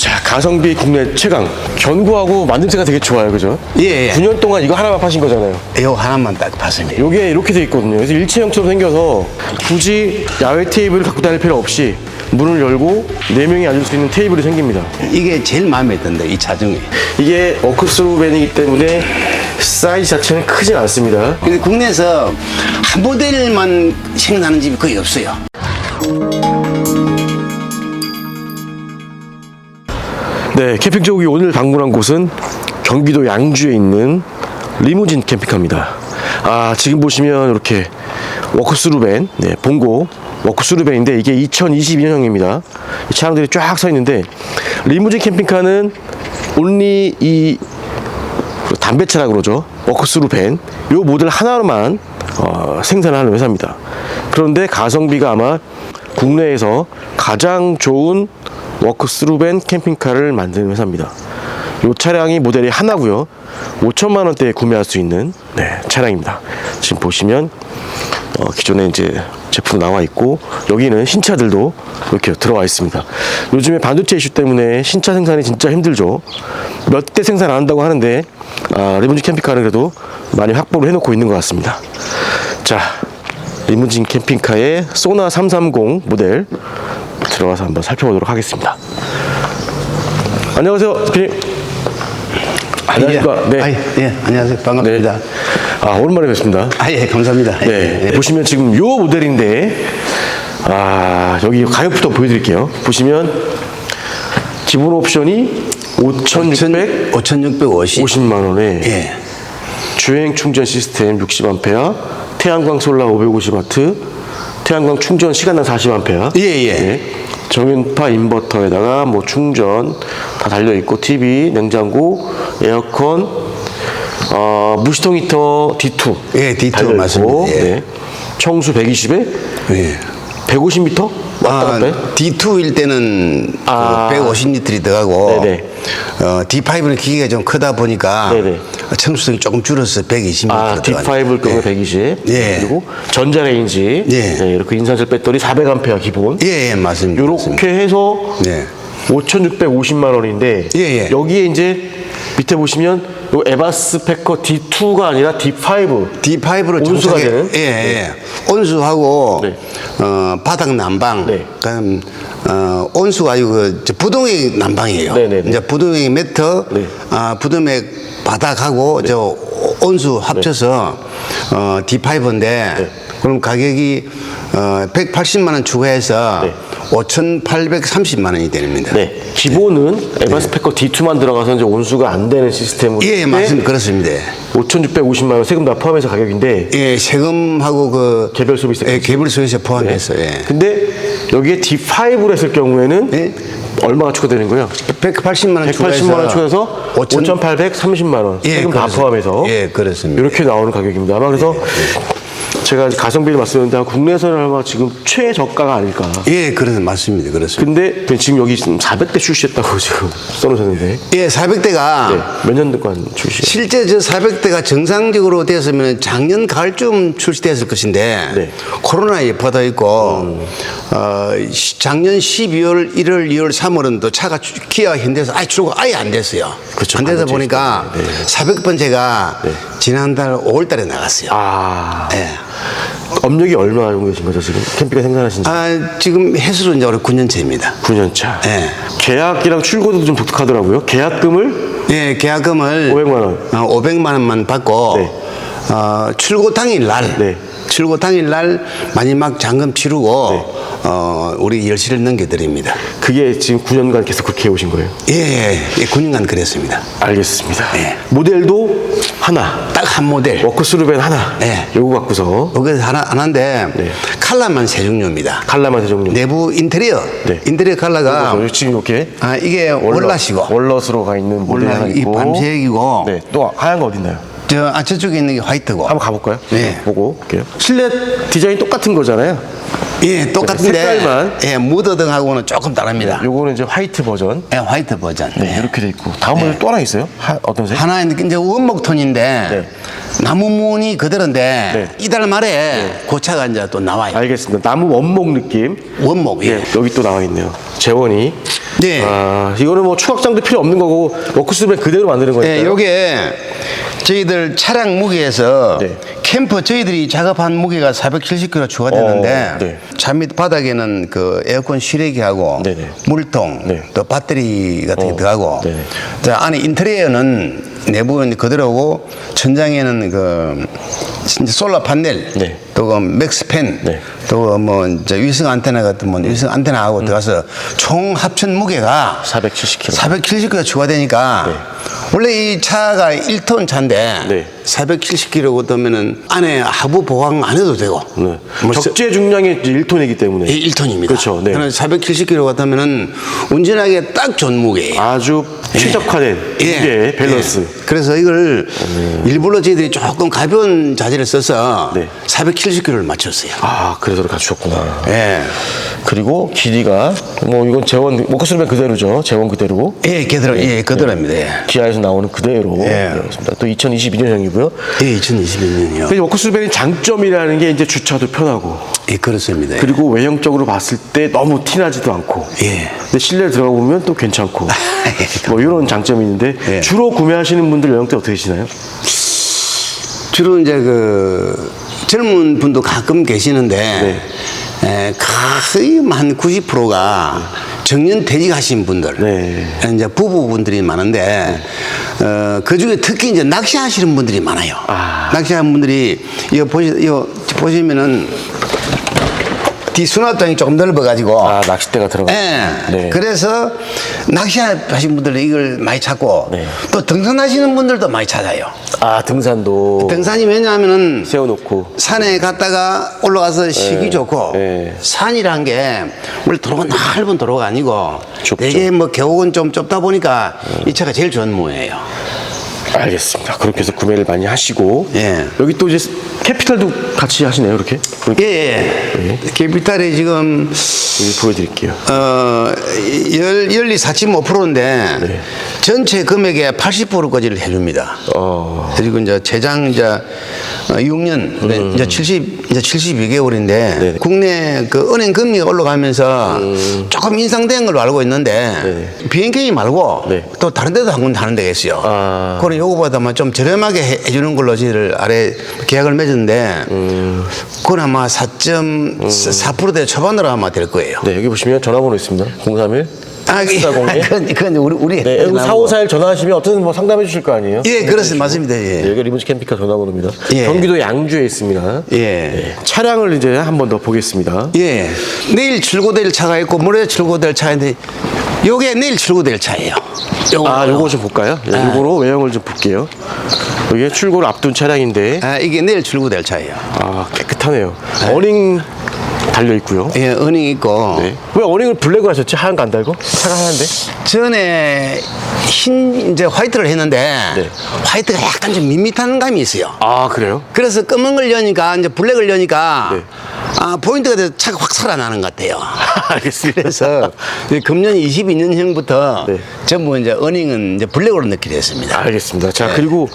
자, 가성비 국내 최강. 견고하고 만듦새가 되게 좋아요, 그죠? 예, 예. 9년 동안 이거 하나만 파신 거잖아요. 요 하나만 딱 봤습니다. 요게 이렇게 돼 있거든요. 그래서 일체형처럼 생겨서 굳이 야외 테이블을 갖고 다닐 필요 없이 문을 열고 네 명이 앉을 수 있는 테이블이 생깁니다. 이게 제일 마음에 든다, 이 차종이. 이게 워크스루 밴이기 때문에 사이즈 자체는 크진 않습니다. 근데 국내에서 한 모델만 생산하는 집이 거의 없어요. 네, 캠핑 조국이 오늘 방문한 곳은 경기도 양주에 있는 리무진 캠핑카입니다. 아, 지금 보시면 이렇게 워크스루밴, 네, 봉고 워크스루밴인데 이게 2022년형입니다. 차량들이 쫙 서 있는데 리무진 캠핑카는 온리 이 담배차라 그러죠. 워크스루 밴. 요 모델 하나로만 어, 생산하는 회사입니다. 그런데 가성비가 아마 국내에서 가장 좋은 워크스루 밴 캠핑카를 만드는 회사입니다. 요 차량이 모델이 하나고요. 5천만 원대에 구매할 수 있는 네, 차량입니다. 지금 보시면 어, 기존에 이제 제품 나와 있고 여기는 신차들도 이렇게 들어와 있습니다. 요즘에 반도체 이슈 때문에 신차 생산이 진짜 힘들죠. 몇 대 생산 안 한다고 하는데 아, 리무진 캠핑카는 그래도 많이 확보를 해놓고 있는 것 같습니다. 자, 리무진 캠핑카의 소나 330 모델 들어가서 한번 살펴보도록 하겠습니다. 안녕하세요, 대표님. 안녕하십니까. 예. 아이, 예, 안녕하세요. 반갑습니다. 네. 아, 오랜만에 뵙습니다. 아, 예, 감사합니다. 네, 예, 예. 보시면 지금 요 모델인데 아 여기 가격부터 보여드릴게요. 보시면 기본 옵션이 5,650만 5650. 원에 예. 주행 충전 시스템 60A, 태양광 솔라 550W, 태양광 충전 시간당 40A. 예, 예. 정연파 인버터에다가 뭐 충전 다 달려 있고 TV, 냉장고, 에어컨, 어, 무시통 히터 D2. 예, D2 달려 있고, 맞습니다. 예. 네. 청수 120에 예. 150m 왔다 아, 갔다 해? D2일 때는 아. 그 150리터이 들어가고 네네. 어, D5는 기계가 좀 크다 보니까 네네. 청수성이 조금 줄어서 120리터 아, D5일 경우에 120. 예. 그리고 전자레인지. 예. 네, 이렇게 인산철 배터리 400A 기본. 예, 예, 맞습니다. 요렇게 해서 네. 5,650만 원인데 예, 예. 여기에 이제 밑에 보시면 요 에바스 패커 D2가 아니라 D5 D5로 온수가 되는? 예, 예. 온수하고 네. 어, 바닥 난방, 네. 그럼 어, 온수가 그저 부동액 난방이에요. 네, 네, 네. 이제 부동액 매터, 네. 아, 부동액 바닥하고 저 온수 합쳐서 어, D5인데 네. 그럼 가격이 어, 180만 원 추가해서 네. 5,830만 원이 됩니다. 네. 기본은 에바스 패커 D2만 들어가서 이제 온수가 안 되는 시스템으로 예, 네. 맞습니다. 그렇습니다. 5,650만 원 세금 다 포함해서 가격인데 예, 세금하고 그 개별 소비세 예, 개별 소비세 포함해서 예. 근데 여기에 D5로 했을 경우에는 예. 얼마가 추가되는 거예요? 180만 원 180만 원 추가해서 5,000 5,830만 원 예, 세금 다 그렇습니다. 포함해서 예, 그렇습니다. 이렇게 나오는 가격입니다. 아마 그래서 제가 가성비를 말씀드렸는데 국내에서는 아마 지금 최저가가 아닐까. 예, 그래서 맞습니다. 그렇습니다. 근데 지금 여기 지금 400대 출시했다고 지금 써놓으셨는데 예, 400대가 네, 몇년 동안 출시? 실제 저 400대가 정상적으로 되었으면 작년 가을쯤 출시됐을 것인데 네. 코로나에 퍼져 있고 어, 시- 작년 12월, 1월, 2월, 3월은 또 차가 주- 기아 현대에서 아예 출고가 아예 안 됐어요. 그렇죠. 안 반도체 보니까 때. 400번째가 네. 지난달 5월달에 나갔어요. 아 예. 업력이 얼마 정도 되신 거죠 지금 캠핑카 생산하신 지 아, 지금 해수로 이제 올해 9년째입니다. 9년 차. 예. 계약이랑 출고도 좀 독특하더라고요. 계약금을 예, 계약금을 500만 원. 어, 500만 원만 받고 네. 어, 출고 당일 날 네. 출고 당일 날 마지막 잔금 치르고 네. 어, 우리 열시를 넘겨드립니다. 그게 지금 9년간 계속 그렇게 해오신 거예요? 예, 예, 예, 9년간 그랬습니다. 알겠습니다. 예. 모델도 하나, 딱 한 모델. 워크스루벤 하나. 네. 요거 갖고서 여기서 하나 하나인데 네. 칼라만 세 종류입니다. 칼라만 세 종류. 내부 인테리어, 네. 인테리어 칼라가 요거 지금 이렇게 아 이게 월넛, 월라시고 월넛으로 가 있는 모델 월라 하나 이 있고. 밤색이고 네. 또 하얀 거 어디 있나요? 저 아, 저쪽에 있는 게 화이트고. 한번 가볼까요? 네. 보고 올게요. 실내 디자인 똑같은 거잖아요. 예, 똑같은데 색깔만. 예, 무드등하고는 조금 다릅니다. 요거는 이제 화이트 버전. 예, 화이트 버전. 네, 예. 이렇게 돼 있고. 다음 모델 또 하나 있어요? 하, 어떤 색? 하나 이제 원목 톤인데 네. 나무 무늬 그대로인데 네. 이달 말에 고차가 이제 또 나와요. 알겠습니다. 나무 원목 느낌. 원목 예, 예. 여기 또 나와 있네요. 재원이 네. 아, 이거는 뭐 추각장도 필요 없는 거고 워크스루벤 그대로 만드는 거니까. 예, 요게 저희들 차량 무게에서 네. 캠퍼 저희들이 작업한 무게가 470kg 추가되는데 어, 네. 차밑 바닥에는 그 에어컨 실외기하고 네네. 물통 네. 또 배터리 같은 게 어, 들어가고 네네. 자, 안에 인테리어는 내부는 그대로고 천장에는 그 솔라 판넬 네. 또그 맥스팬 네. 또뭐 이제 위성 안테나 같은 뭐 위성 안테나하고 들어가서 총 합천 무게가 470kg. 470kg 추가되니까 원래 이 차가 1톤 차인데 네. 470kg 그러면은 안에 하부 보강 안 해도 되고 네. 뭐 적재 중량이 1톤이기 때문에. 1톤입니다. 그렇죠. 네. 그래서 470kg 같으면은 운전하기에 딱 좋은 무게예요. 아주 최적화된 무게 밸런스. 예. 그래서 이걸 일부러 저희들이 조금 가벼운 자재를 써서 네. 470kg를 맞췄어요. 아, 그래서 갖추셨구나. 예. 그리고 길이가 뭐 이건 재원 워크스루벤 그대로죠. 재원 그대로. 예, 그대로, 예, 그대로입니다. 예. 기아에서 나오는 그대로. 예. 네, 그렇습니다. 또 2022년형이고요. 예, 2022년이요. 그 워크스루벤의 장점이라는 게 이제 주차도 편하고 예, 그렇습니다. 그리고 외형적으로 봤을 때 너무 티나지도 않고 예. 근데 실내 들어가 보면 또 괜찮고 뭐 이런 장점이 있는데 예. 주로 구매하시는 분들 연령대 어떻게 되시나요? 주로 이제 그 젊은 분도 가끔 계시는데 네. 에, 거의 한 90%가 정년 퇴직하신 분들 네. 이제 부부분들이 많은데 어, 그 중에 특히 이제 낚시하시는 분들이 많아요. 아. 낚시하는 분들이 이거 보시 이거 보시면은 뒤 수납장이 조금 넓어가지고 아 낚싯대가 들어가. 예. 네. 그래서 낚시하신 분들은 이걸 많이 찾고 네. 또 등산하시는 분들도 많이 찾아요. 아 등산도 등산이 왜냐하면은 세워놓고 산에 갔다가 올라가서 쉬기 좋고 네. 산이란 게 원래 도로가 넓은 도로가 아니고 좁죠. 되게 뭐 계곡은 좀 좁다 보니까 이 차가 제일 좋은 모예요. 알겠습니다. 그렇게 해서 구매를 많이 하시고 예. 여기 또 이제 캐피탈도 같이 하시네요. 이렇게 예, 예. 캐피탈이 지금 여기 보여드릴게요. 어, 열, 열리 4.5%인데 네. 전체 금액의 80%까지를 해줍니다. 어. 그리고 이제 제장 이제 6년 이제 70 이제 72개월인데 음. 네네. 국내 그 은행 금리가 올라가면서 조금 인상된 걸로 알고 있는데 음. 네네. BNK 말고 네. 또 다른 데도 한 군데 하는 데가 있어요. 아. 그런 요거보다만 좀 저렴하게 해- 해주는 걸로 저희를 아래 계약을 맺었는데 음. 그건 아마 4.4%대 초반으로 아마 될 거예요. 네 여기 보시면 전화번호 있습니다. 031 아, 그- 401. 그건, 그건 우리 우리 네, 여기 4541 전화하시면 어떤 뭐 상담해 주실 거 아니에요? 예, 그렇습니다. 맞습니다. 예. 네, 여기 리무진 캠핑카 전화번호입니다. 예. 경기도 양주에 있습니다. 예. 네, 차량을 이제 한 번 더 보겠습니다. 예. 내일 출고될 차가 있고 모레 출고될 차인데 요게 내일 출고될 차예요. 요거. 아, 요거 좀 볼까요? 예, 요거로 외형을 좀 볼게요. 이게 출고를 앞둔 차량인데, 아, 이게 내일 출고될 차예요. 아, 깨끗하네요. 어닝 달려 있고요. 예, 어닝 있고. 네. 왜 어닝을 블랙으로 하셨지? 하얀 거 안 달고? 차가 하얀데? 전에 흰 이제 화이트를 했는데 네. 화이트가 약간 좀 밋밋한 감이 있어요. 아, 그래요? 그래서 검은 걸 여니까 이제 블랙을 여니까 네. 아, 포인트가 돼서 차가 확 살아나는 것 같아요. 알겠습니다. 그래서 이제 금년 22년형부터 네. 전부 이제 어닝은 이제 블랙으로 넣기로 했습니다. 알겠습니다. 자, 네. 그리고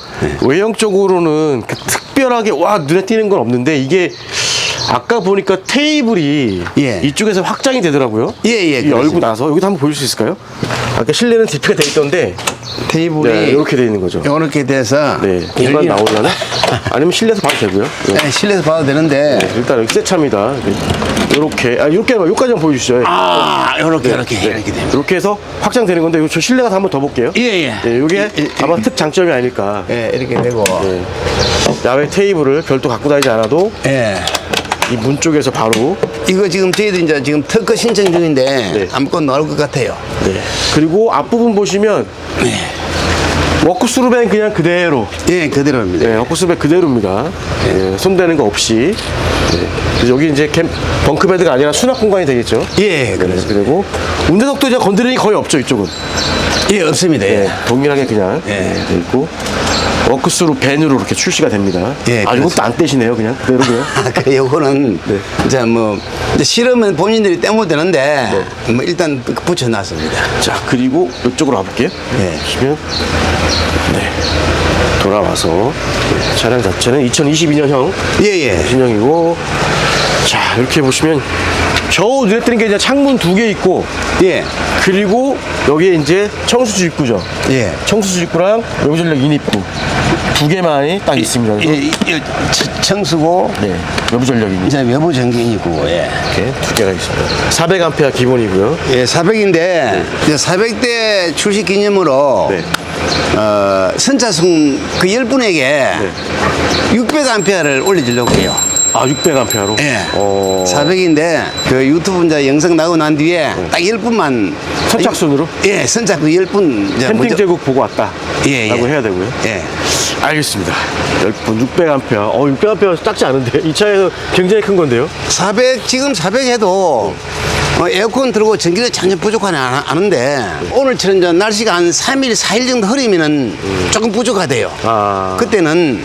외형적으로는 그 특별하게 와 눈에 띄는 건 없는데 이게 아까 보니까 테이블이 예. 이쪽에서 확장이 되더라고요. 예, 예, 이 열고 그렇습니다. 나서 여기도 한번 보여줄 수 있을까요? 아까 실내는 디피가 돼 있던데 테이블이 네, 이렇게 돼 있는 거죠. 이렇게 돼서 네, 공간 열기- 나오려나? 아니면 실내에서 봐도 되고요. 네. 네, 실내에서 봐도 되는데 일단 여기 새 차입니다. 이렇게 아 이렇게 여기까지 한번 보여주시죠. 아 이렇게 이렇게 이렇게 됩니다. 이렇게 해서 확장되는 건데 이거 저 실내 가서 한번 더 볼게요. 예, 예. 네, 이게 예, 예, 아마 예. 특 장점이 아닐까. 예, 이렇게 되고 네. 야외 테이블을 별도 갖고 다니지 않아도 예. 이 문 쪽에서 바로 이거 지금 저희들 이제 지금 특허 신청 중인데 네. 아무거나 나올 것 같아요. 네. 그리고 앞부분 보시면 워크스루벤 그냥 그대로 예, 그대로입니다. 네, 워크스루벤 그대로입니다. 예, 손대는 거 없이 네. 그래서 여기 이제 캠 벙크베드가 아니라 수납 공간이 되겠죠. 예, 네, 그렇습니다. 그리고 운전석도 이제 건드리는 게 거의 없죠 이쪽은. 예, 없습니다. 네, 예. 동일하게 그냥 예. 네, 돼 있고 워크스루 벤으로 이렇게 출시가 됩니다. 예, 아 이것도 안 떼시네요 그냥 그대로 그냥. 아, 그래, 요거는, 네. 이제 뭐, 이제 실험은 본인들이 떼면 되는데, 뭐, 일단 붙여놨습니다. 자 그리고 이쪽으로 와볼게요. 네. 보시면 네 돌아와서 차량 자체는 2022년형 예, 예. 신형이고 자 이렇게 보시면 겨우 눈에 띄는 게 이제 창문 두 개 있고 예. 그리고 여기에 이제 청수주 입구죠. 예. 청수주 입구랑 외부전력 인입구 두 개만이 딱 있습니다. 예, 그래서 이- 이 청- 청수고 네, 외부 전력 인입 이제 외부 전기이고 예. 이렇게 두 개가 있습니다. 400A 기본이고요. 예, 400인데 이제 400대 출시 기념으로 네. 어, 선차순 그 10분에게 600암페어를 올려주려고 해요. 아, 600A로. 예. 어. 400인데 그 유튜브 이제 영상 나오고 난 뒤에 딱 10분만 선착순으로? 예, 선착 그 10분 이제 캠핑 먼저- 제국 보고 왔다. 예, 라고 예. 해야 되고요. 예. 알겠습니다. 10분 600A. 어, 600A 작지 않은데 이 차에서 굉장히 큰 건데요. 400 지금 400 해도 어, 에어컨 들고 전기를 전혀 부족하지 않- 않은데 오늘처럼 이제 날씨가 한 3일 4일 정도 흐리면은 조금 부족하대요. 아. 그때는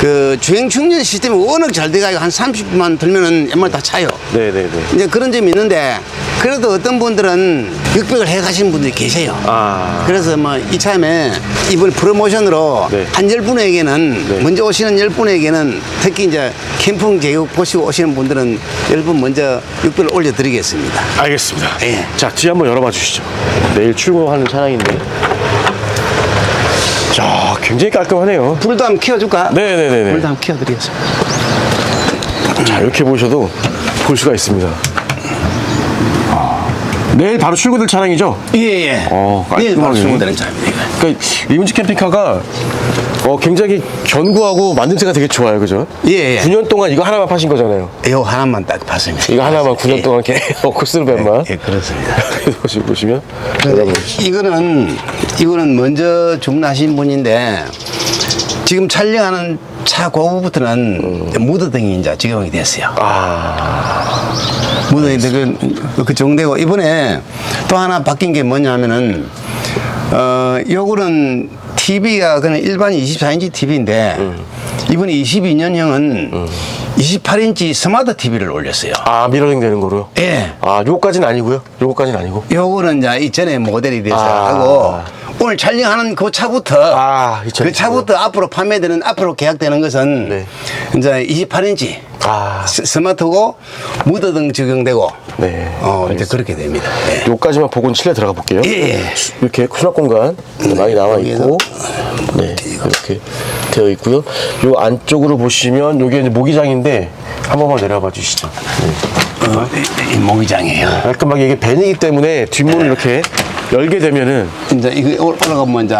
그 주행 충전 시스템이 워낙 잘 돼가지고 한 30분만 들면은 웬만 다 차요. 네, 네, 네. 이제 그런 점이 있는데 그래도 어떤 분들은 600을 해 가신 분들이 계세요. 아. 그래서 뭐 이참에 이번 프로모션으로 네. 한 10분에게는 네. 먼저 오시는 10분에게는 특히 이제 캠핑 제국 보시고 오시는 분들은 10분 먼저 600을 올려드리겠습니다. 알겠습니다. 예. 자, 뒤 한번 열어봐 주시죠. 내일 출고하는 차량인데. 자, 굉장히 깔끔하네요. 불도 한번 켜줄까? 네네네네. 불도 한번 켜드리겠습니다. 자, 이렇게 보셔도 볼 수가 있습니다. 내일 바로 출고될 차량이죠? 예, 예. 어, 예, 바로 깔끔하게. 차입니다. 이거. 그러니까 리문지 캠핑카가 어, 굉장히 견고하고 만듦새가 되게 좋아요, 그죠? 예, 예. 9년 동안 이거 하나만 파신 거잖아요. 이거 하나만 딱 봤습니다. 이거 하나만 9년 예. 동안 계속 코스로벤만 예, 그렇습니다. 보시- 보시면 여러분 이거는 이거는 먼저 주문하신 분인데 지금 촬영하는 차 고부부터는 무드등이 이제 적용이 됐어요. 아, 무드등이 그, 그 적용되고 이번에 또 하나 바뀐 게 뭐냐면은 어 요거는 TV가 그냥 일반 24인치 TV인데 이번에 22년형은 28인치 스마트 TV를 올렸어요. 아 미러링 되는 거로요? 예. 아, 요거까지는 아니고요. 요거까지는 아니고. 요거는 이제 이전에 모델이 돼서 아. 하고 오늘 촬영하는 그 차부터 아. 그 차부터 앞으로 판매되는 앞으로 계약되는 것은 네. 이제 28인치 아, 스 마트고 무드등 적용되고 네. 어 이제 알겠습니다. 그렇게 됩니다. 예. 요까지만 보고 실내 들어가 볼게요. 예, 예. 이렇게 수납 공간 많이 나와 있고, 여기에서 네 이렇게 되어 있고요. 요 안쪽으로 보시면 요게 이제 모기장인데 한 번만 내려봐 주시죠. 네. 어, 이, 이 모기장이에요. 깔끔하게 이게 벤이기 때문에 뒷문을 이렇게 열게 되면은 이제 이거 올- 올라가면 이제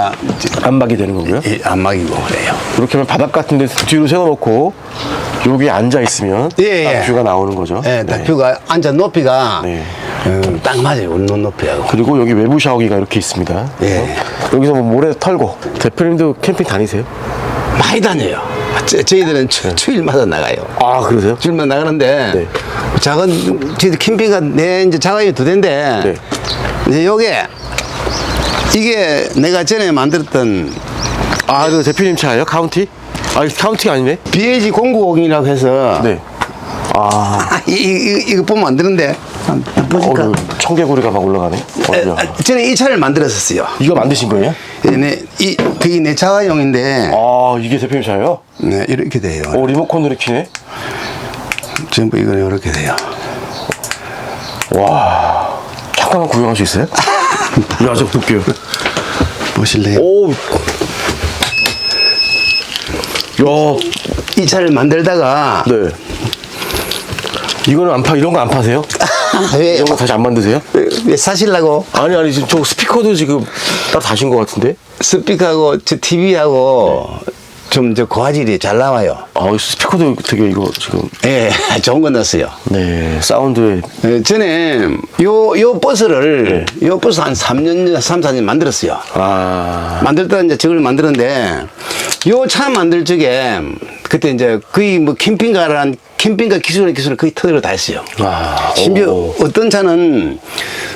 안막이 되는 거고요. 이 안막이고 그래요. 이렇게 하면 바닥 같은 데 뒤로 세워놓고 여기 앉아 있으면 예, 예. 딱 뷰가 나오는 거죠. 예, 딱 뷰가 앉아 높이가 네. 음, 딱 맞아요. 눈 높이하고. 그리고 여기 외부 샤워기가 이렇게 있습니다. 예. 여기서 뭐 모래 털고 대표님도 캠핑 다니세요? 많이 다녀요. 저, 저희들은 추, 추일마다 나가요. 아 그러세요? 주일만 나가는데 네. 작은 저희 캠핑가 내 이제 자가이 두 대인데 네. 이제 요게 이게 내가 전에 만들었던 아, 그 대표님 차예요? 카운티? 아, 카운티가 아니네. BAG 090이라고 해서 네. 아, 아, 이, 이, 이거 보면 안 되는데 한- 어, 보니까 그 청개구리가 막 올라가네. 에, 어, 야. 아, 전에 이 차를 만들었었어요. 이거 만드신 거예요? 예, 내, 이, 그게 내 자가용인데 아, 이게 대표님 차예요? 네, 이렇게 돼요. 오, 리모컨으로 키네. 전부 이건 이렇게 돼요. 와, 잠깐만 구경할 수 있어요? 야, 저 볼게요. 보실래요? 오, 야, 이 차를 만들다가 네. 이거는 안 파, 이런 거 안 파세요? 왜, 이런 거 다시 안 만드세요? 왜, 왜 사실라고 아니, 아니, 지금 저 스피커도 지금 따로 다신 것 같은데? 스피커하고 저 TV하고 좀 저 고화질이 잘 나와요. 아, 이 스피커도 되게 이거 지금, 예, 좋은 거 넣었어요. 네, 사운드에 예, 전에 요, 요 버스를, 요 버스 한 3년, 3, 4년 만들었어요. 아, 만들 때 이제 저걸 만들었는데, 요 차 만들 적에, 그때 이제 거의 뭐 캠핑카란, 캠핑카 기술의 기술을 거의 터대로 다 했어요. 아, 심지어 오. 어떤 차는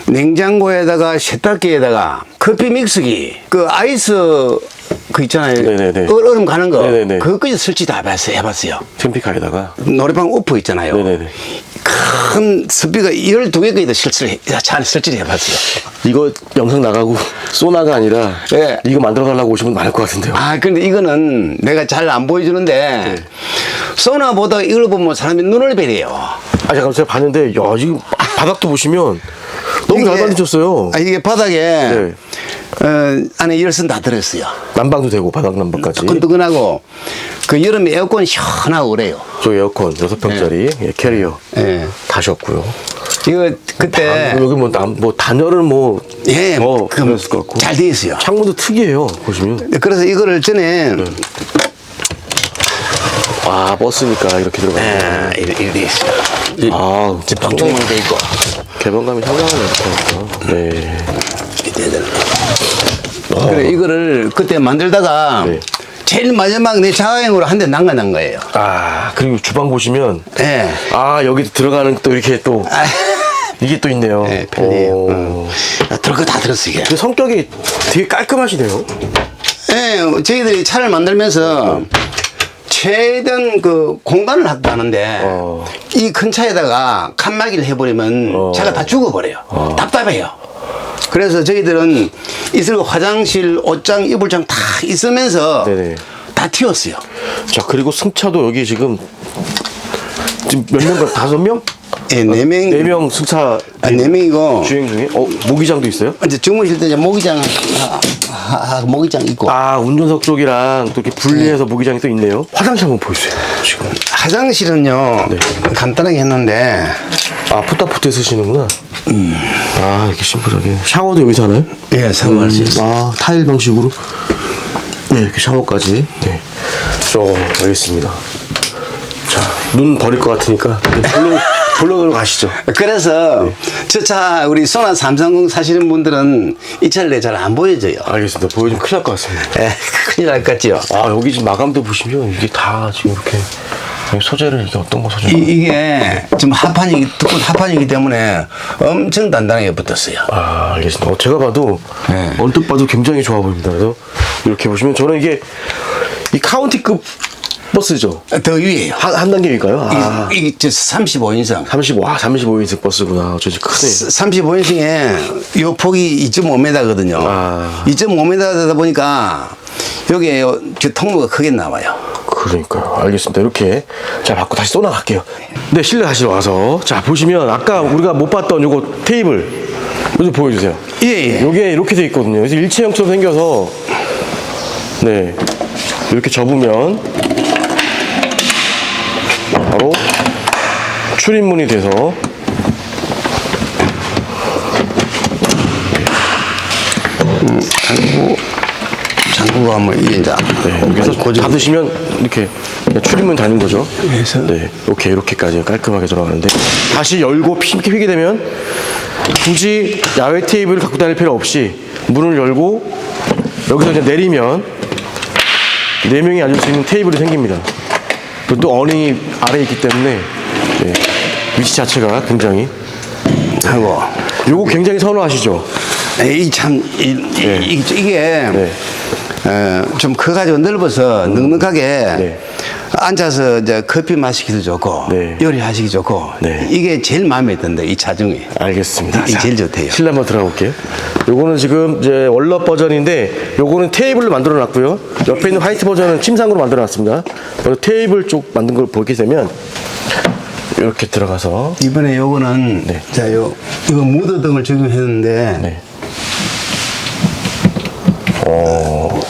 냉장고에다가 세탁기에다가 커피 믹스기, 그 아이스 그 있잖아요. 네네네. 얼- 얼음 가는 거. 네네네. 그것까지 설치 다 해봤어요. 해봤어요. 캠핑카에다가. 노래방 오프 있잖아요. 네네네. 큰 스피커 12개까지도 설치를, 해- 차 안에 설치를 해봤어요. 이거 영상 나가고 소나가 아니라 네. 이거 만들어 달라고 오시면 많을 것 같은데요. 아, 근데 이거는 내가 잘 안 보여주는데, 네. 소나보다 이걸 보면 사람이 눈을 베려요. 아 잠깐 제가 봤는데 야 지금 바닥도 보시면 너무 잘 만드셨어요. 아, 이게 바닥에 네. 어, 안에 열선 다 들었어요. 난방도 되고 바닥 난방까지. 뜨끈뜨끈하고 그 여름에 에어컨 시원하고 그래요. 저 에어컨 6평짜리 예, 캐리어 예. 다셨고요. 이거 그때 아, 여기 뭐, 남, 뭐 단열은 뭐, 예, 어, 그 그랬을 것 같고. 잘 돼 있어요. 창문도 특이해요. 보시면. 그래서 이거를 전에 네. 아, 버스니까 이렇게 들어가요. 예, 이렇게 돼 있어요. 아, 방충망도 있고. 개방감이 상당하네, 이렇 게. 네. 그래 이거를 그때 만들다가 어. 네. 제일 마지막 내 자가용으로 한 대 난간난 거예요. 아, 그리고 주방 보시면. 예. 아, 여기 들어가는 또 이렇게 또, 아, 이게 또 있네요. 예, 편리해요. 오. 어. 들어 거다 들었어 이게. 그 성격이 되게 깔끔하시네요. 예, 저희들이 차를 만들면서 최대한 그 공간을 확보하는데 어. 이큰 차에다가 칸막이를 해버리면 어. 차가 다 죽어버려요. 답답해요. 그래서 저희들은 있을 거 화장실, 옷장, 이불장 다 있으면서 네네. 다 튀었어요. 자, 그리고 승차도 여기 지금, 지금 몇 명, 다섯 명? 예, 네 명. 네 명 승차 아, 네 명이고 주행 중에? 어, 모기장도 있어요? 이제 주무실 때 이제 모기장 아, 아, 아, 모기장 있고 아, 운전석 쪽이랑 또 이렇게 분리해서 모기장이 또 있네요. 화장실 한번 보여주세요, 지금. 화장실은요 네. 간단하게 했는데 아, 푸타푸트 쓰시는구나. 아, 이렇게 심플하게. 샤워도 여기서 하나요? 예 사용할 수 있어요. 아, 타일 방식으로. 네, 이렇게 샤워까지. 네. 저, 알겠습니다. 자, 눈 버릴 것 같으니까. 본론, 본론으로 가시죠. 그래서 저 차 우리 소나 삼성공 사시는 분들은 이 차를 잘안 보여줘요. 알겠습니다. 보여주면 큰일 날 것 같습니다. 예, 큰일 날 것 같죠. 아, 여기 지금 마감도 보시면 이게 다 지금 이렇게 소재를 이게 어떤 거 소재? 이, 이게 지금 하판이기 두꺼운 하판이기 때문에 엄청 단단하게 붙었어요. 아, 알겠습니다. 어, 제가 봐도 네. 언뜻 봐도 굉장히 좋아 보입니다. 그래서 이렇게 보시면 저는 이게 이 카운티급 버스죠. 더 위에요. 한, 한 단계 위일까요? 아, 이게, 이게 35인승. 35, 아, 35인승 버스구나. 저 크네. 35인승에 요 폭이 2.5m거든요. 아. 2.5m다 보니까 여기에 요- 저 통로가 크게 나와요. 그러니까요. 알겠습니다. 이렇게 자 받고 다시 또 나갈게요. 네, 실내 다시 와서 자 보시면 아까 우리가 못 봤던 요거 테이블 좀 보여주세요. 예, 예. 요게 이렇게 돼 있거든요. 그래서 일체형처럼 생겨서 네 이렇게 접으면 바로 출입문이 돼서 장구, 장구가 뭐, 이게 이제. 네, 여기서. 닫으시면 이렇게 출입문 닫는 거죠. 그래서? 네, 이렇게 이렇게까지 깔끔하게 들어가는데 다시 열고 힘게 휘게 되면 굳이 야외 테이블을 갖고 다닐 필요 없이 문을 열고 여기서 이제 내리면 네 명이 앉을 수 있는 테이블이 생깁니다. 그리고 또 어닝이 아래에 있기 때문에 네, 위치 자체가 굉장히 하고. 요거 굉장히 선호하시죠? 이 참, 이, 이, 네. 이, 이게, 네. 어, 좀 커가지고 넓어서 넉넉하게 네. 앉아서 이제 커피 마시기도 좋고, 네. 요리하시기 좋고, 네. 이게 제일 마음에 든다, 이 차 중에. 알겠습니다. 이게 제일 좋대요. 실내 한번 들어가 볼게요. 요거는 지금 이제 원럽 버전인데 요거는 테이블로 만들어 놨고요. 옆에 있는 화이트 버전은 침상으로 만들어 놨습니다. 테이블 쪽 만든 걸 보게 되면 이렇게 들어가서 이번에 요거는, 네. 자, 요, 이거 무드 등을 적용했는데, 네.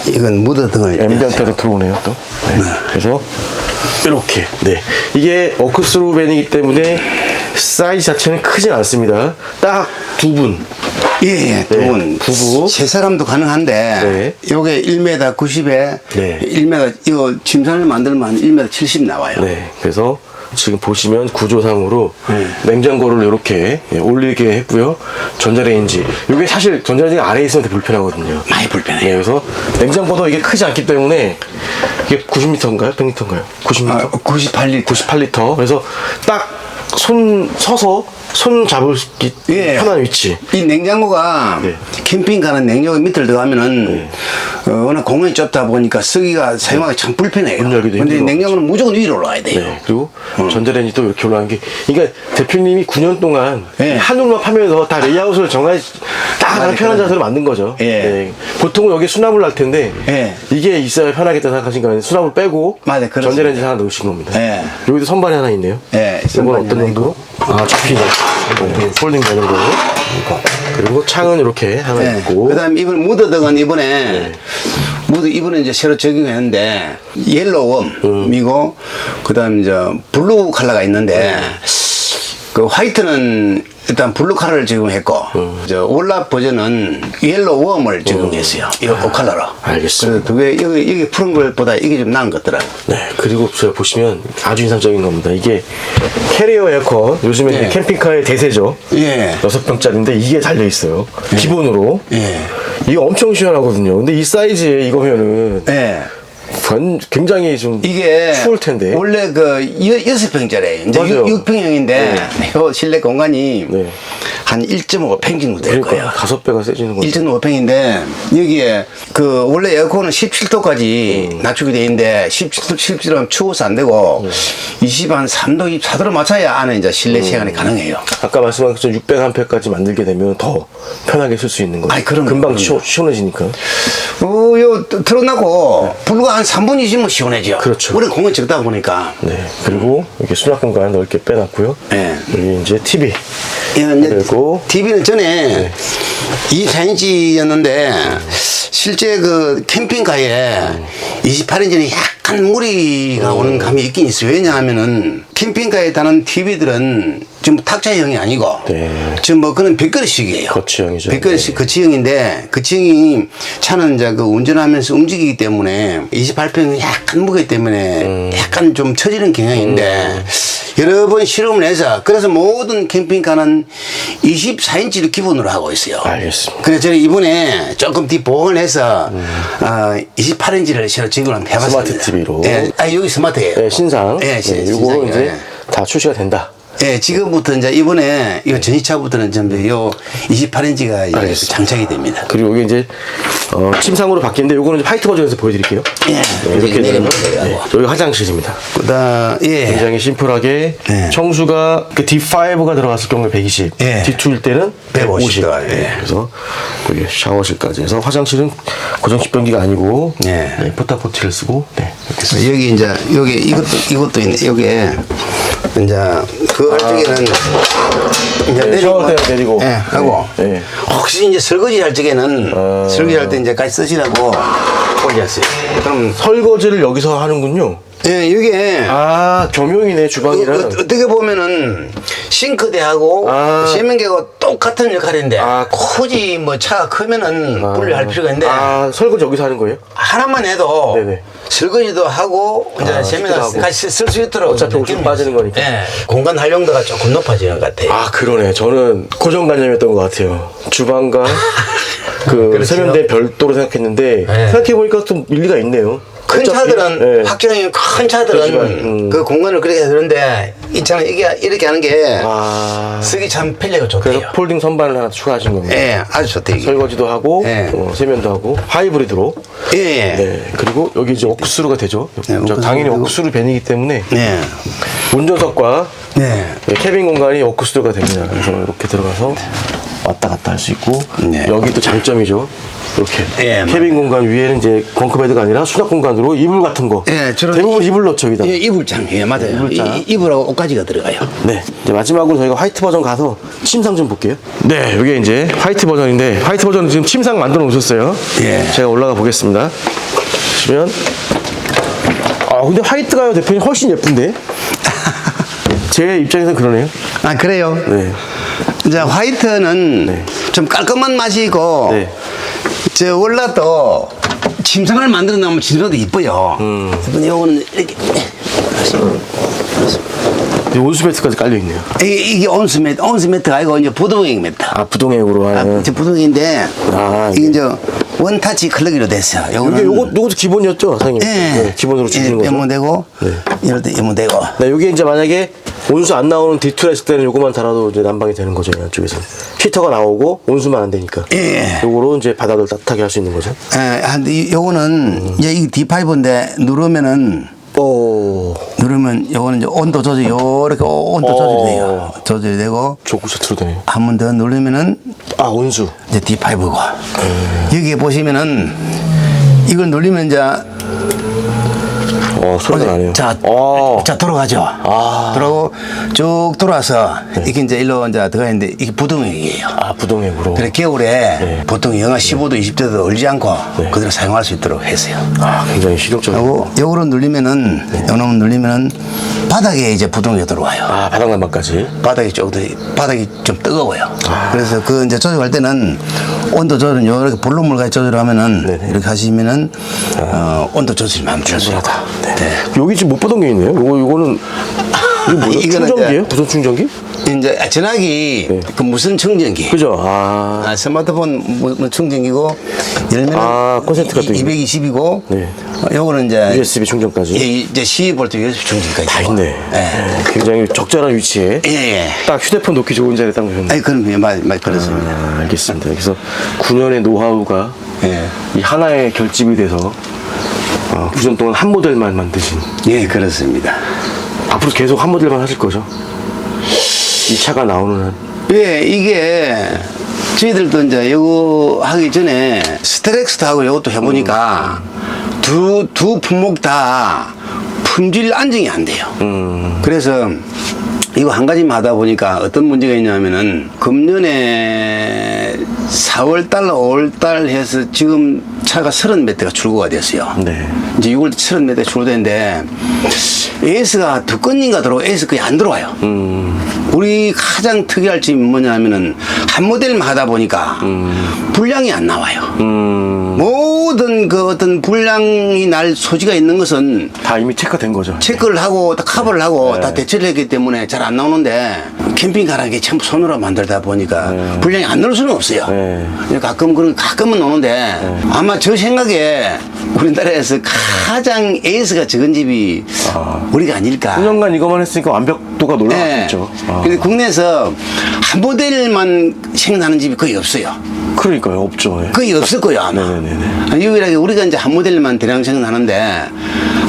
이건 무드 등을. 앰비언트로 들어오네요 또. 네. 그래서 이렇게 네 이게 워크스루 밴이기 때문에 사이즈 자체는 크진 않습니다. 딱 두 분. 예, 예, 두 네, 분. 부부. 세 사람도 가능한데, 네. 요게 1m 90에, 네. 1m, 이거 침상을 만들면 한 1m 70 나와요. 네, 그래서 지금 보시면 구조상으로 네. 냉장고를 이렇게 예, 올리게 했고요. 전자레인지. 이게 사실 전자레인지가 아래에 있으면 되게 불편하거든요. 많이 불편해요. 네, 그래서 냉장고도 이게 크지 않기 때문에 이게 90m인가요? 100m인가요? 90m? 아, 98리터. 98리터. 그래서 딱 손 서서 손 잡을기 예. 편한 위치. 이 냉장고가 네. 캠핑 가는 냉장고 밑을 들어가면은 어, 워낙 공간이 좁다 보니까 쓰기가 사용하기 참 불편해요. 문 열기도 근데 힘들어. 냉장고는 무조건 위로 올라와야 돼요. 네, 그리고 전자레인지도 이렇게 올라간 게, 그러니까 대표님이 9년 동안 예. 한우만 파면서 다 레이아웃을 정말 다 맞아요, 편한. 자세로 만든 거죠. 예. 네. 보통은 여기 수납을 할 텐데, 예. 이게 있어야 편하겠다 생각하신 거예요. 수납을 빼고, 맞아요, 그렇습니다. 전자레인지 하나 넣으신 겁니다. 예. 여기도 선반이 하나 있네요. 예, 이건 선반이 어떤 하나 정도 아 접히네 네, 폴딩 되는 거 그리고 창은 이렇게 하나 네. 있고. 그 다음 이번 무드등은 이번에 무드 이번에 이제 새로 적용했는데 옐로우이고 그다음 이제 블루 컬러가 있는데 그 화이트는 일단 블루 컬러를 적용했고 저 올라 버전은 옐로우 웜을 적용했어요. 이 컬러로. 알겠습니다. 두개 여기 여기 푸른 것보다 이게 좀 나은 것 같더라고. 네 그리고 제가 보시면 아주 인상적인 겁니다 이게 캐리어 에어컨 요즘에 네. 캠핑카의 대세죠 예. 6병짜리인데 이게 달려 있어요 기본으로 예. 이거 엄청 시원하거든요 근데 이 사이즈에 이거면은 예. 관- 굉장히 좀 이게 추울 텐데 원래 그 여- 여섯 평짜리 이제 맞아요. 6, 평형인데 요 실내 공간이 네. 한 1.5평 정도 될 그러니까 거예요. 다섯 배가 세지는 거죠 1.5평인데 여기에 그 원래 에어컨은 17도까지 음. 낮추게 돼 있는데 17도 17도면 추워서 안 되고 20한 3도 24도로 맞춰야 안에 이제 실내 음. 시간이 가능해요. 아까 말씀하신 것처럼 600A까지 만들게 되면 더 편하게 쓸 수 있는 거죠. 아이, 그럼요, 금방 그럼요. 시원, 시원해지니까. 어, 요 틀어놓고 불과 한 3분 20분 시원해져. 그렇죠. 우리 공원 적다 보니까. 네. 그리고 이렇게 수납 공간 넓게 빼놨고요. 네. 여기 이제 TV. 이제 그리고 TV는 전에 24인치였는데 실제 그 캠핑카에 28인치는 약간 무리가 오는 감이 있긴 있어요. 왜냐하면은 캠핑카에 다는 TV들은 지금 탁자형이 아니고 네. 지금 뭐 그런 벽걸이식이에요. 거치형이죠. 벽걸이식 거치형인데 거치형이 차는 이제 그 운전하면서 움직이기 때문에 28평은 약간 무게 때문에 음. 약간 좀 처지는 경향이 있는데 여러 번 실험을 해서 그래서 모든 캠핑카는 24인치를 기본으로 하고 있어요. 알겠습니다. 그래서 저는 이번에 조금 뒤 보완을 해서 어, 28인치를 새로 적용을 한번 해봤습니다. 음. 스마트 TV 로. 예, 아 여기 스마트예요. 네, 신상. 예, 신- 네, 요거는 신상이에요. 이제 예. 다 출시가 된다. 예, 지금부터 이제 이번에 이 전시차부터는 전부 요 28인치가 이제 알겠습니다. 장착이 됩니다. 그리고 이게 이제 어, 침상으로 바뀌는데 요거는 이제 화이트 버전에서 보여드릴게요. 예, 네, 이렇게 되면 내리면 네, 여기 화장실입니다. 그다 예. 굉장히 심플하게 네. 청수가 그 D5가 들어갔을 경우에 120, 예. D2일 때는 150 150. 들어가요. 예. 그래서 여기 샤워실까지 해서 화장실은 고정 식변기가 아니고 예. 네, 포타포티를 쓰고 네, 이렇게 쓰- 여기 이제 여기 이것도 이것도 있네. 여기에 이제 그 안쪽에는 이제 네, 샤워 때는 내리고. 예, 하고 네, 네. 혹시 이제 설거지 할 적에는 아. 설거지 할 때 이제 같이 쓰시라고 올렸어요. 그럼 설거지를 여기서 하는군요. 예, 이게 아 겸용이네 어, 주방이랑. 어, 어떻게 보면은 싱크대하고 아. 세면대하고 똑같은 역할인데 아. 굳이 뭐 차가 크면은 분리할 필요가 있는데 아 설거지 여기서 하는 거예요? 하나만 해도 네네. 설거지도 하고 이제 아, 세면대 씻기도 하고. 같이 쓸 수 있도록 어차피 옷이 빠지는 거니까. 예, 공간 활용도가 조금 높아지는 것 같아요. 아 그러네. 저는 고정관념이었던 것 같아요. 주방과 그 그렇죠. 세면대 별도로 생각했는데 네. 생각해 보니까 좀 일리가 있네요. 큰 차들은 네. 확정이 큰 차들은 그렇지만, 음. 그 공간을 그렇게 되는데 있잖아 이게 이렇게 하는 게 아 쓰기 참 편리하고 그래서 좋대요. 폴딩 선반을 하나 추가하신 겁니다. 예, 아주 좋대요. 이게. 설거지도 하고 네. 어, 세면도 하고 하이브리드로. 예, 예. 네. 그리고 여기 이제 워크스루가 되죠. 네, 저 당연히 되고. 워크스루 밴이기 때문에 네. 운전석과 네. 네, 캐빈 공간이 워크스루가 됩니다. 그래서 이렇게 들어가서 왔다 갔다 할 수 있고 네. 여기 또 장점이죠. 이렇게 예, 캐빈 공간 위에는 이제 벙크베드가 아니라 수납 공간으로 이불 같은 거 예, 저런- 대부분 이불 넣죠 여기다. 예, 이불장. 예, 맞아요. 이불장. 이, 이불하고 옷가지가 들어가요. 네, 이제 마지막으로 저희가 화이트 버전 가서 침상 좀 볼게요. 네, 이게 이제 화이트 버전인데 화이트 버전은 지금 침상 만들어 놓으셨어요. 예. 제가 올라가 보겠습니다. 보시면 아 근데 화이트가요 대표님 훨씬 예쁜데 제 입장에서는 그러네요. 아, 그래요? 네, 이제 화이트는 네. 좀 깔끔한 맛이 있고, 네. 저 원래도 침상을 만들어 놓으면 침상도 이뻐요. 음. 근데 요거는 이렇게. 이 온수 매트까지 깔려 있네요. 이게, 이게 온수 매트, 온수 매트가 아니고 이제 부동액 매트. 아 부동액으로 아, 하는. 이제 부동액인데, 아, 이게 이제 원타치 클럭이로 됐어요. 요거는. 이게 요거 요것도 기본이었죠, 사장님. 예. 네, 기본으로 주시는 거죠. 연문 되고, 네. 이럴 때 연문 되고. 네, 요게 이제 만약에 온수 안 나오는 D2라 했을 때는 요거만 달아도 이제 난방이 되는 거죠, 이쪽에서. 히터가 나오고 온수만 안 되니까. 예. 요거로 이제 바닥을 따뜻하게 할 수 있는 거죠. 예, 근데 이- 요거는 이제 이 D5인데 누르면은 오. 누르면 요거는 이제 온도 조절 요렇게 온도 어. 조절이 돼요. 조절이 되고 조구 세트로 되네요. 한번 더 누르면은 아, 온수. 이제 D5고 여기에 보시면은 이걸 누르면 이제 어, 소리가 나네요. 자, 어. 자 돌아가죠. 아. 돌아고 쭉 돌아서 이게 이제 일로 이제 들어가는데 이게 부동액이에요. 아, 부동액으로. 그래 겨울에 네. 보통 영하 15도, 20도도 얼지 않고 네. 그대로 사용할 수 있도록 했어요. 아, 굉장히 실용적이고. 요거로 누르면은 요놈 누르면은 바닥에 이제 부동이 들어와요. 아, 바닥 난방까지. 바닥이 좀 바닥이 좀 뜨거워요. 아. 그래서 그 이제 조절할 때는 온도 조절은 요렇게 볼륨을 조절하면은 네네. 이렇게 하시면은 어, 온도 조절이 멈출 수. 충분하다. 네. 네. 여기 지금 못 보던 게 있네요. 요거, 요거는. 이거 뭐예요? 충전기예요? 무선 충전기? 이제 전화기 네. 그 무선 충전기. 그죠? 아. 아, 스마트폰 무- 무- 충전기고 열면은 아, 콘센트가 또 있네. 220이고 네. 요거는 이제 USB 충전까지. 예, 이제 12V USB 충전기까지 다. 있네. 예. 네, 굉장히 적절한 위치에. 예, 예. 딱 휴대폰 놓기 좋은 자리에 딱 놓으셨네. 아니 그럼 예, 맞, 맞 그렇습니다. 아, 알겠습니다. 그래서 9년의 노하우가 예. 이 하나의 결집이 돼서 어, 9년 동안 한 모델만 만드신 예, 그렇습니다. 앞으로 계속 한 모델만 하실 거죠? 이 차가 나오는 한 예, 이게 저희들도 이제 이거 하기 전에 스트렉스하고 이것도 해보니까 두, 두 품목 다 품질 안정이 안 돼요. 그래서 이거 한 가지만 하다 보니까 어떤 문제가 있냐면은 금년에 4월 달, 5월 달 해서 지금 차가 30 몇 대가 출고가 됐어요. 네. 이제 6월 30 몇 대 출고됐는데 에이스가 두 건인가 들어오고 에이스 거의 안 들어와요. 우리 가장 특이할 점이 뭐냐면은 한 모델만 하다 보니까 분량이 안 나와요. 음, 모든 그 어떤 분량이 날 소지가 있는 것은 다 이미 체크된 거죠. 체크를 하고 다 커버를 하고 네. 다 대처를 했기 때문에 잘 안 나오는데 캠핑카라는 게 전부 손으로 만들다 보니까 분량이 안 넣을 수는 없어요. 네. 가끔 그런 가끔은 나오는데 아마 저 생각에 우리나라에서 가장 에이스가 적은 집이 우리가 아닐까. 9년간 이거만 했으니까 완벽도가 네. 놀라웠겠죠. 아, 근데 국내에서 한 모델만 생산하는 집이 거의 없어요. 그러니까요, 없죠. 예. 거의 없을 거예요 아마. 네네네네. 유일하게 우리가 이제 한 모델만 대량 생산하는데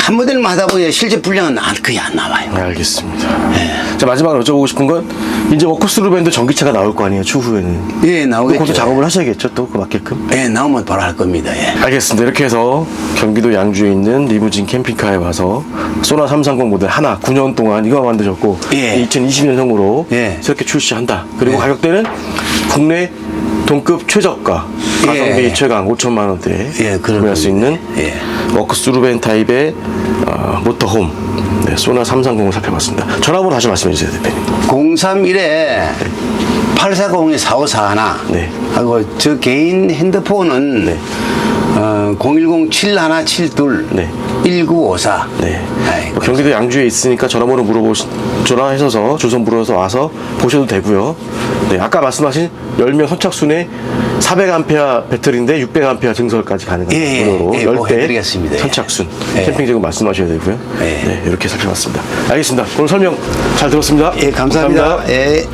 한 모델만 하다 보니 실제 분량은 안- 거의 안 나와요. 네, 알겠습니다. 자, 마지막으로 여쭤보고 싶은 건 이제 워커스 루벤도 전기차가 나올 거 아니에요, 추후에는. 예 나오겠죠. 그것도 작업을 하셔야겠죠, 또 그 맞게끔. 예 나오면 바로 할 겁니다. 예. 알겠습니다. 이렇게 해서 경기도 양주에 있는 리무진 캠핑카에 와서 소나 330 모델 하나 9년 동안 이거 만드셨고 예. 2020년형으로 예. 새롭게 출시한다. 그리고 예. 가격대는 국내 동급 최저가 가성비 예. 최강 5천만 원대에 예, 구매할 수 있는 예. 워크스 루벤 타입의 어, 모터홈 네, 소나 330을 살펴봤습니다. 전화번호 다시 말씀해 주세요, 대표님. 031에 840에 4541 네. 하고 저 개인 핸드폰은 네. 어, 010-7172 네. 1954 네. 아이고. 뭐 경기도 양주에 있으니까 전화번호 물어보시, 전화하셔서 주소 물어서 와서 보셔도 되고요. 네, 아까 말씀하신 10명 선착순에 400A 배터리인데 600A 증설까지 가능한 예, 예. 무료로 예, 뭐 10대 해드리겠습니다. 예. 선착순 예. 캠핑 제공 말씀하셔야 되고요. 예. 네, 이렇게 살펴봤습니다. 알겠습니다. 오늘 설명 잘 들었습니다. 예 감사합니다. 예.